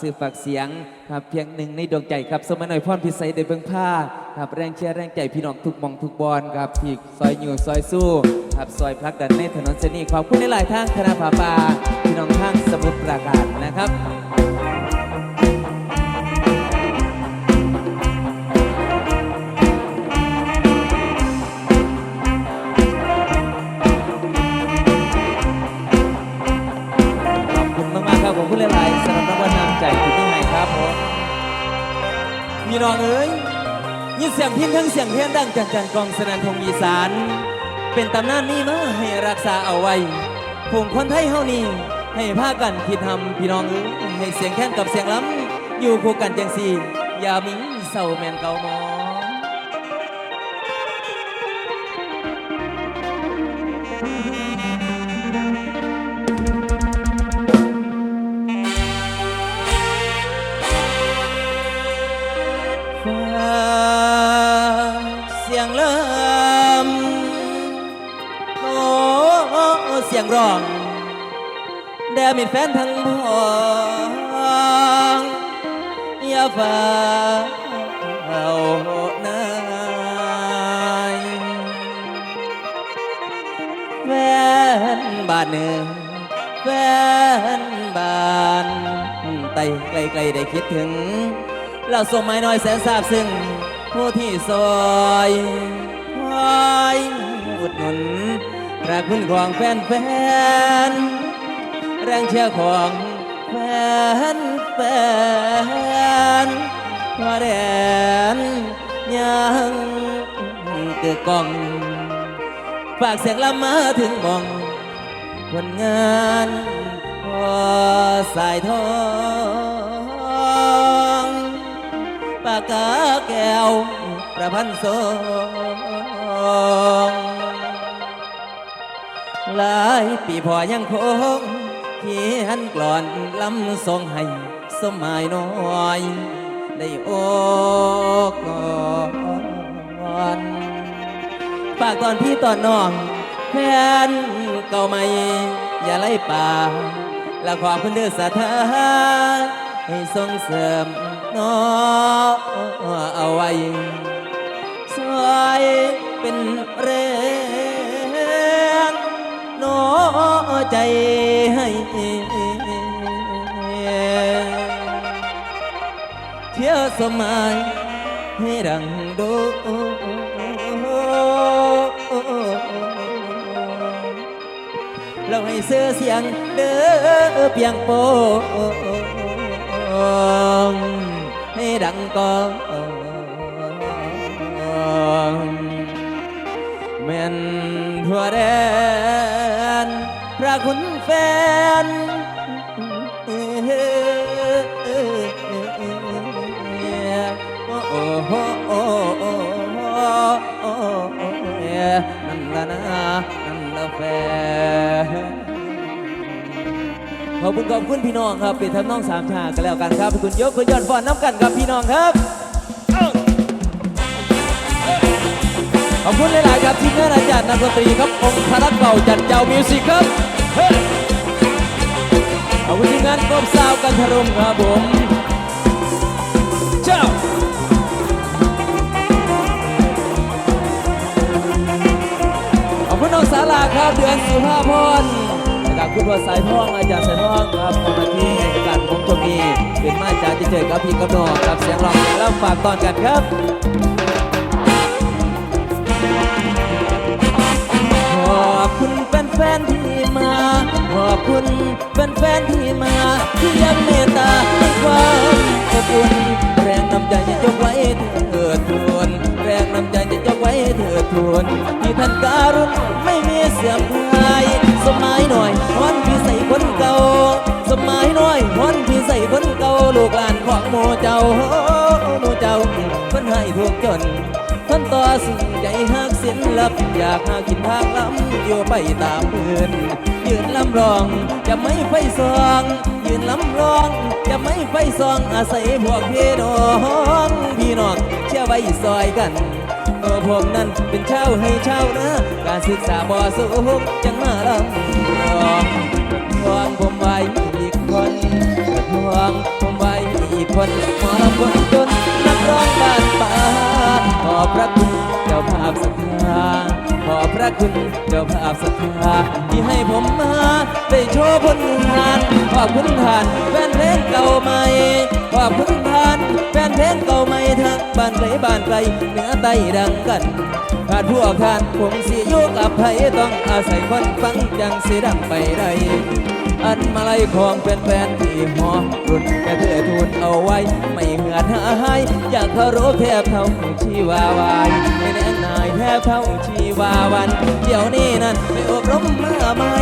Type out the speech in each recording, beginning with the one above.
ซื้อฝากเสียงครับเพียงหนึ่งในดวงใจครับสมัยหน่อยพรพิสัยได้เบิ่งผ้าครับแรงเชียร์แรงใจพี่น้องทุกมองทุกบอลครับพี่ซอยอยู่ซอยสู้ครับซอยพลักดันในถนนเสนีขอบคุณหลายทางคณะผาป่าพี่น้องทางสมุทรปราการนะครับ พี่น้องเอ้ยยินเสียงพินทั้งเสียงเพี้ยนดังจันจันกองสนันทงอีสาน เป็นตำนานนี้มาให้รักษาเอาไว้ผงคนไทยเฮานี่ให้พากันคิดทำพี่น้องเอ้ยให้เสียงแค้นกับเสียงล้ำอยู่คู่กันจังสี่อย่ามิงเศร้าแมนเก่ามอง ฟ้าเสียงเริ่มโอ้เสียงร้องแด่มิดแฟนทั้งพองอย่าฟ้าเอานายแฟนบ้านหนึ่งแฟนบานไต่ไกลๆได้คิดถึง เราส่งไม้น้อยแสนซาบซึ่งผู้ที่ซอยคอยอุดหนุนพระคุณของแฟนแฟนแรงเชียร์ของแฟนแฟนๆพอแดนยังเกิดกองฝากเสียงลำมาถึงมองผลงานพอสายทองากาแก้วประพันธ์สองหลายปีพอยังคงเขียนกลอนลำทรงให้สมัยน้อย ได้โอกอนฝากตอนพี่ตอนน้องแฟนเก่าใหม่อย่าไล่ป่าและขอบคุณเดือสถาให้ส่งเสริม น้อเอาไว้สวยเป็นแรงน้อใจให้เที่ยวสมัยให้ดังโดเราให้เสื้อเสียงเด้อเพียงโป้ ดังกองแม่นทั่วแดนพระคุณแฟน อบคุณขอบคุณพี่น้องครับเป็นทำน้องสามชากันแล้วกันครับคุณยกคุณยอดฟอนน้ำกันครับพี่น้องครับขอบคุณหลายๆครับทีมงานอาจารย์นักดนตรีครับองค์พระเก่าจัดเจ้ามิวสิกครับขอบคุณทีมงานกบสาวกันทรมครับผมเจ้าขอบคุณน้องสาลาครับเดือนสุภาพร นะครับคุณพ่อสายพ่องอาจารย์สายพ่องครับขอบคุณที่ให้การผมตรงนี้เป็นมาจากที่เจอกับพี่กับน้องกับเสียงร้องแล้วฝากตอนกันครับขอบคุณ ฟนๆที่มา ขอบคุณแฟนๆที่มาที่ยังเมตตาในความอบอุ่นแรงน้ำใจจะยกไว้เถิดทวนแรงน้ำใจจะยกไว้เถิดทวนที่ท่านการุณไม่มีเสื่อมคลายสมัยหน่อยวันพี่ใส่คนเก่า สมัยหน้อยวันพี่ใส่คนเก่าลูกหลานของโมเจ้าโมเจ้าเพิ่นให้ทุกจน ท่านต่อสิ่งใจหักเสียนลับอยากหากินทางลำอยู่ไปตามเพื่อนยืนลำรองจะไม่ไฟซอง ยืนลำรองจะไม่ไฟซองอาศัยพวกพี่น้องพี่น้องเชื่อไว้ซอยกันเออผมนั้นเป็นเช่าให้เช่านะ การศึกษาบ่สูงจังมาลำรองทวงผมไว้อีกคนทวงผมไว้อีกคนหมอลำคนจน อบพระคุณเจ้าภาพศรัทธาขอบพระคุณเจ้าภาพศรัทธาที่ให้ผมมาได้โชว์ผลงานขอบคุณท่านแฟนเพลงเก่าใหม่ขอบคุณท่านแฟนเพลงเก่าใหม่ทั้งบ้านไกลบ้านไกลเหนือใต้ดังกันขาดพวกท่านผมสิอยู่กับไผต้องอาศัยคนฟังจังสิดังไปได้อันมาไล่ของเป็นแฟน หอรุ่นแค่เพื่อทูนเอาไว้ ไม่เหือดหายอยากเคารพแทบเท่าชีวาวายไม่แน่นายแทบเท่าชีวาวัน เดี๋ยวนี้นั้นไปอบรมมาใหม่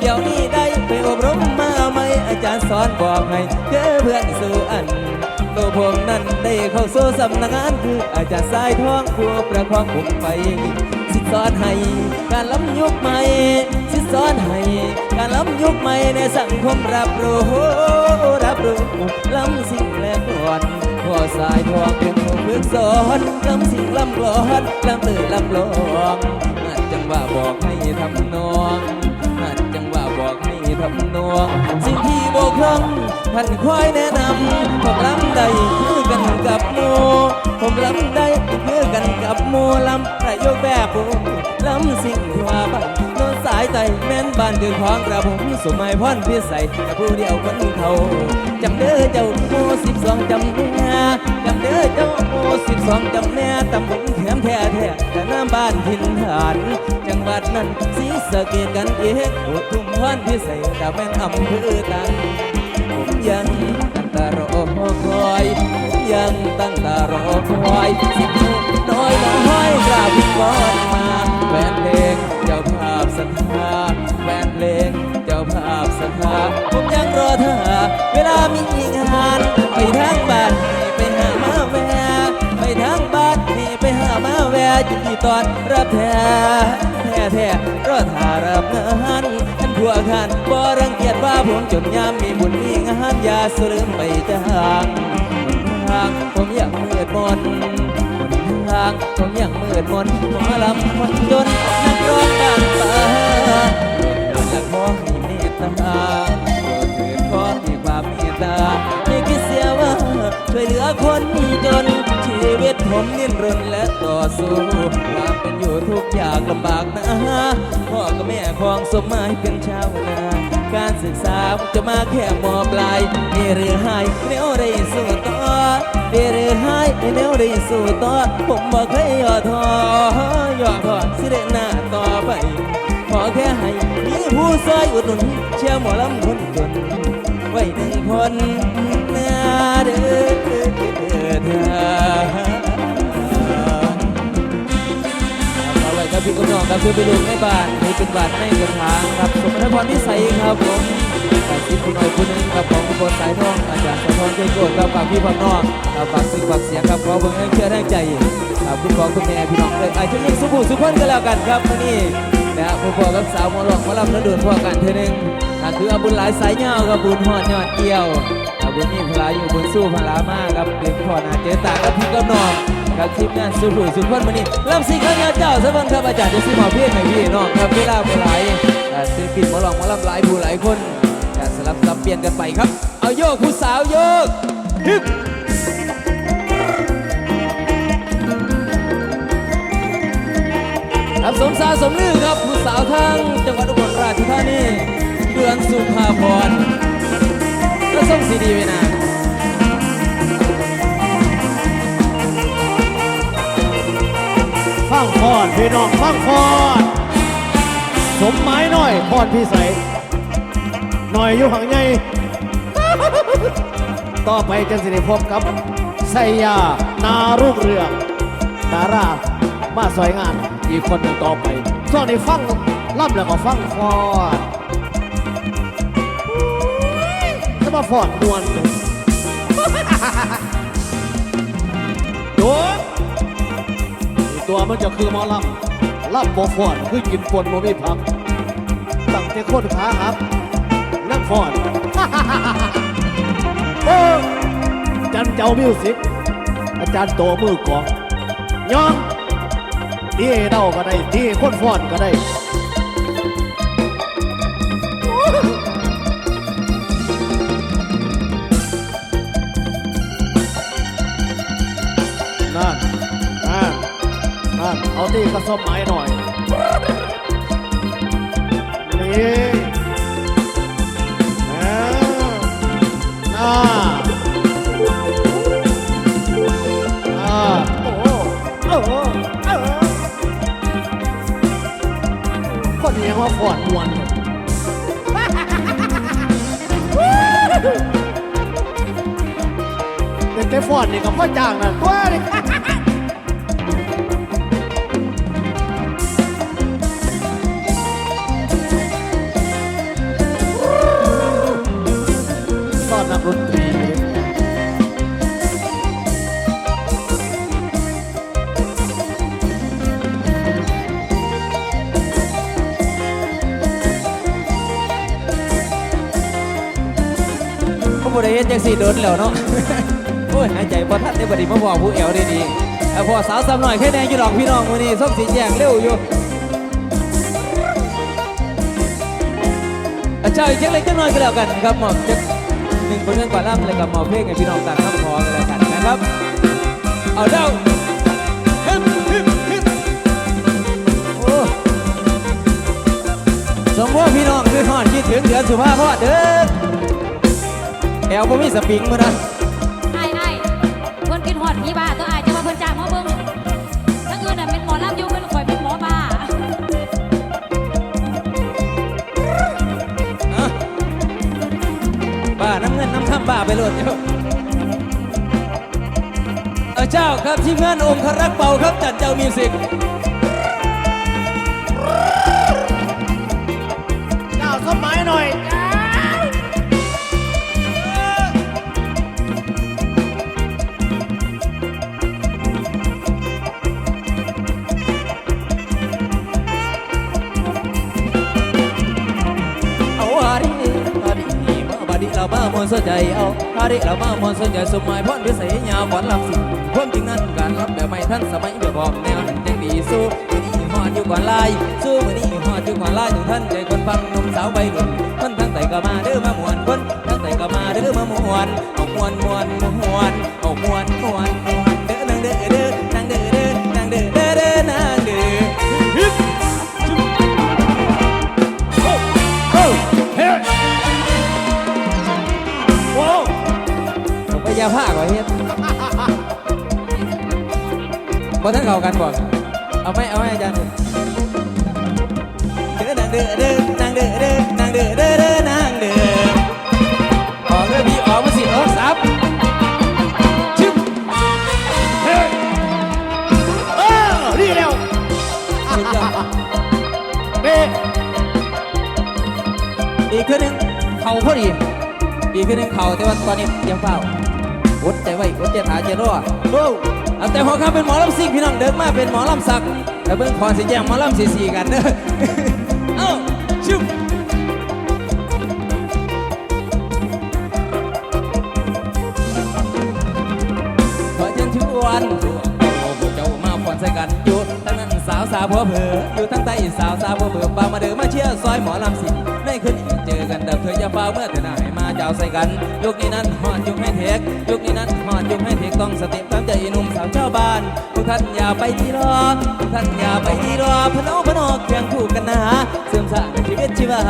เดี๋ยวนี้ได้ไปอบรมมาใหม่อาจารย์สอนบอกให้เจอเพื่อนสู่อันตัวผมนั้นได้เข้าสู่สำนักงานคืออาจารย์สายทองผู้ประคองผมไป สิสอนให้การล้ำยุคใหม่สิสอนให้การล้ำยุคใหม่ในสังคมรับรู้รับรู้ล้ำสิ่งแลกก่อนพ่อสายทองเป็นผู้ฝึกสอนล้ำสิ่งล้ำกลอนล้ำตื่นล้ำลองจังว่าบอกให้ทำนอง บอกให้ทำนวง สิ่งที่บกพร่องท่านคอยแนะนำผมล้ำได้คือกันกับโมผมล้ำได้คือกันกับโมลำประโยคแบบผมลำสิ่งที่ว่าบ้าน ใจแม่นบ้านคือของกระผมสมัยพรพิสัยแต่ผู้เดียวคนเขาจำเด้อเจ้าโมสิบสองจำแม่จำเด้อเจ้าโมสิบสองจำแม่ตำบลแถมแท้แท้แต่น้ำบ้านถิ่นฐานจังหวัดนั้นสีสะเกดกันเอกโอทุ่มพรพิสัยแต่แม่นอำเภอตังผมยังตั้งตารอคอย ยังตั้งตารอคอยสิ่งน้อยน้อยกราบวิงวอนมาแฟนเพลงเจ้าภาพศรัทธาแฟนเพลงเจ้าภาพศรัทธาผมยังรอเธอเวลามีงานไปทางบ้านไปหามาแวไปทางบ้านนี่ไปหามาแวอยินดีตอนรับแท้แท้แท้รอท่ารับงานท่านผัวขันบ่รังเกียจว่าผมจนยามมีบุญมีงานอยาสลืมไปจางางผมอยากมืดมนหนทางผมอยากมืดมนหมอลำคนจนนักร้องบ้านป่าโปรดและขอให้เมตตาโปรดเถิดขอให้ความเมตตาไม่คิดเสียว่าช่วยเหลือคนจนชีวิตผมนิ่นรนและต่อสู้ความเป็นอยู่ทุกอย่างลำบากนะพ่อกับแม่ของสมหมายเป็นชาวนา ศึกษาจะมาแค่มอปลายเอหรือให้แนวได้สู้ต่อเอหรือให้แนวได้สู้ต่อผมบอกเคยย่อท้อย่อท้อสิเดหน้าต่อไปขอแค่ให้มีผู้ซอยอุดหนุนเชื่อหมอลำคนจนไว้หนึ่งคนนาเด้อเธอ ครับพี่กุน้องครับเพื่อไปดูในบ้านนี่เป็นบ้านในกระถางครับสมณพรพิสัยครับผมฝากที่คุณหน่อยคุณหนึงครับของคุณบนสายทองอาจารย์สายทองใจโกรธครับฝากพี่ฝากน้องครับฝากสิ่งฝากเสียงครับขอเบิ่งให้เชื่อแรงใจครับคุณพ่อคุณแม่พี่น้องเลยอาจจะมีสุภุสุขคนกันแล้วกันครับวันนี้นะคุณพ่อกับสาวมอหลวงหมอลำแล้วเดินพ่อกันเท่อนึงนั่นคืออาบุญหลายสายเงากับบุญหอดยอดเกี่ยวอาบุญนี่พลาอยู่บุญสู้พลามากครับเด็กพ่อนาเจตากับพี่กำนอง ครับทีมงานสุขุยสุขคนวันนี้ลำสิงข้างยาเจ้าสะบันครับอาจารย์จะซื้อหมอเพี้ยนไหมพี่น้องครับเวลาบ่หลายอ่าศิลปินหมอลองหมอลำหลายผู้หลายคนจะสลับสับเปลี่ยนกันไปครับ เอาโยกผู้สาวโยกฮึบครับสมสาสมลือครับผู้สาวทางจังหวัดอุบลราชธานีเดือนสุภาพรก็ส่งซีดีไว้นะ ฟังพอดพี่น้องฟังพอดสมหมายหน่อยพอดพี่ใสหน่อยอยู่ห่างไงต่อไปจังสิได้พบกับไสยานารุ่งเรืองดารามาสวยงานอีกคนหนึ่งต่อไปส่วนนี้ฟังล่ำแล้วก็ฟังฟอดจะมาฟอดนวลโวมันจะคือหมอลำลำบ่ฟอดคือกินฝนบ่มีพักตั้งแต่คนขาหักนั่งฟอนโอ้จันเจ้ามิวสิกอาจารย์โตมือกองยองดีเเดาก็ได้ที่คนฟอดก็ได้นั่น เอาตีกระสอบไม้หน่อยนี่ออน่าอ่าโอ้โหโอ้โหโอ้โหคนนี้ว่าฟอดมวนเด็กแต่ฟอดนี่กับพ่อจ้างนั่นตัวนี่ สี่โดนแล้วเนาะโอ้ยหายใจบ่ทันได้บ่ดีมาบอกผู้แอวได้ดีแต่พอสาวซ้ำหน่อยแค่แดงอยู่ดอกพี่น้องมื้อนี้ส้มสีแจงเร็วอยู่อาเจ้าอีกจังเล็กจังน้อยก็แล้วกันครับหมอบจักหนึ่งผลงานก่อนล่ำเลยกับหมอบเพลงให้พี่น้องต่างรับขอกันแล้วกันนะครับ เอาเด้าฮึบฮึบฮึบโอ้สมมติพี่น้องคือทอดคิดถึงเดือนสุภาพอดเด้อ แอลบ่มีสปริงมื้อนะไอ้ไอ้เพิ่นกินหอดพี่บ้าตัวไอ้ายจะมาเพิ่นจ้างมาเบิ่งทั้งอื่นน่ะเป็นหมอลำอยู่เพิ่นข่อยเป็นหมอบ้าอะบ้าน้ำเงินน้ำทำบ้าไปโหลดเดียวเออเจ้าครับทีมงานองค์ครักษ์เป่าครับจัดเจ้ามิวสิก มวนสนใจเอาฮาริเราบ้ามวนสนใจสมัยพ่อนพิเศษยาวก่อนลำสิความจริงนั้นการรับแบบไม่ทันสมัยแบบบอกแนวนั้นยังดีสู้มือนี้หอดอยู่ก่อนลายสู้มือนี้หอดอยู่ก่อนลายถึงท่านใจคนฟังหนุ่มสาวใบรุ่มท่านทั้งแต่ก็มาเด้อมามวนคนทั้งแต่ก็มาเด้อมามวนเอามวนมวนมวนเอามวนมวนมวน บ่ทั้งเข้ากันบ่เอาไหมเอาไหมอาจารย์เด้อนางเด้อเด้อนางเด้อเด้อนางเด้อเด้อเด้อนางเด้อออกเด้อพี่ออกมาสิเออซับชึบเฮ้ยเออนี่เร็วสุดยอดเบ้อีกคือหนึงเข่าพอดีอีกคือหนึงเข่าแต่ว่าตอนนี้ยังเฝ้าอดใจไว้อดใจถาใจรอโอ้ เอาแต่หัวข้าเป็นหมอลำซิ่งพี่น้องเดินมาเป็นหมอลำสักแต่เบิ่งคอสิแย่งหมอลำสีสีกันเด้อเอ้าชุบขอเชิญชวนเอาพวกเจ้ามาผ่อนใส่กันอยู่ทั้งนั้นสาวสาวผัวเผืออยู่ทั้งใต้สาวสาวผัวเผือปามาเดินมาเชียร์ซอยหมอลำสิงในคืนนี้เจอกันเดิมเธออย่าฟ้าเมื่อเธอหน้าให้มา เจ้าใส่กันยุคนี้นั้นฮอดยุคให้เทคยุคนี้นั้นฮอดยุคให้เทคต้องสติตั้งใจหนุ่มสาวเจ้าบ้านทุกท่านอย่าไปที่รอทุกท่านอย่าไปที่รอพะโนพะโนเคียงคู่กันนะฮะเสริมสร้างชีวิตชีวา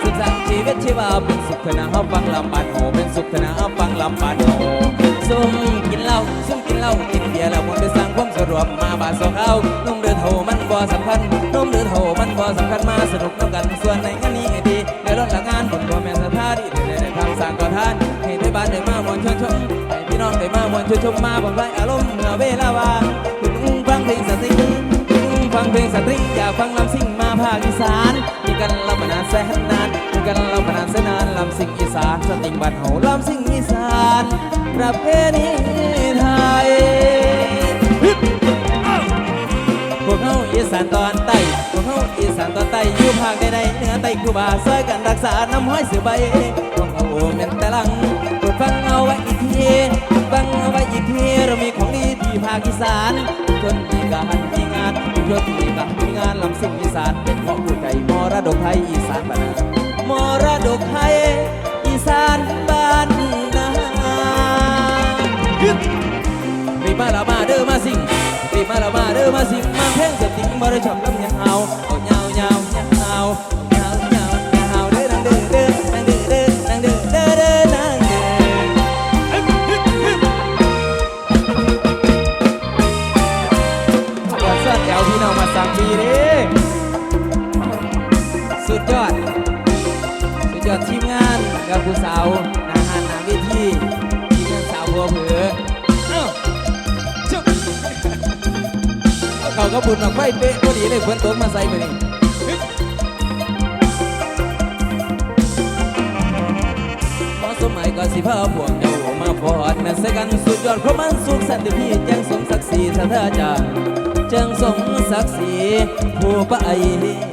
เสริมสร้างชีวิตชีวาเป็นสุขนะเฮาฟังลำบานโหเป็นสุขนะเฮาฟังลำบานโหซุ่มกินเหล้าซุ่มกินเหล้ากินเบียร์แล้วมันไปสร้างความสะดวกมาบาดสองเขานุ่มเดือดโหมันบ่สำคัญนุ่มเดือดโหมันบ่สำคัญมาสนุกน้ำกันส่วนในงาน ได้มามวนชมมาบ่ไรอารมณ์เมื่อเวลาว่างคุณฟังเพลงสตริงคุณฟังเพลงสตริงอยากฟังลำซิ่งมาภาคอีสานมีกันลำมานานแสนนานมีกันลำมานานแสนนานลำซิ่งอีสานสตริงบ้านเฮาลำซิ่งอีสานประเพณีไทยพวกเขาอีสานตอนใต้พวกเขาอีสานตอนใต้อยู่ภาคใดๆเหนือใต้คูบาซอยกันรักษาน้ำห้อยสือใบพวกเขาแม่นแต่ลัง ฟังเอาไว้อีกทีฟังเอาไว้อีกทีเรามีของดีที่ภาคอีสานจนมีการมีงานจนมีการมีงานลำสิ่งอีสานเป็นของผู้ใจมรดกไทยอีสานบ้านนามรดกไทยอีสานบ้านนารีบมาละมาเด้อมาสิงรีบมาละมาเด้อมาสิงมาเพลงเสียบได้ชอบลำยาวเอายาวยา เอาเขาก็บุญมาไฟเป๊ะพอดีเลยฝนตกมาใส่มานี่หมอสมัยก็สิพาพวกเจ้ามาพอดแม่นใส่กันสุดยอดเพราะมันสุขสันติพี่จังสมศักดิ์ศรีสัทธาจารย์จังสมศักดิ์ศรีผู้ไปจ้า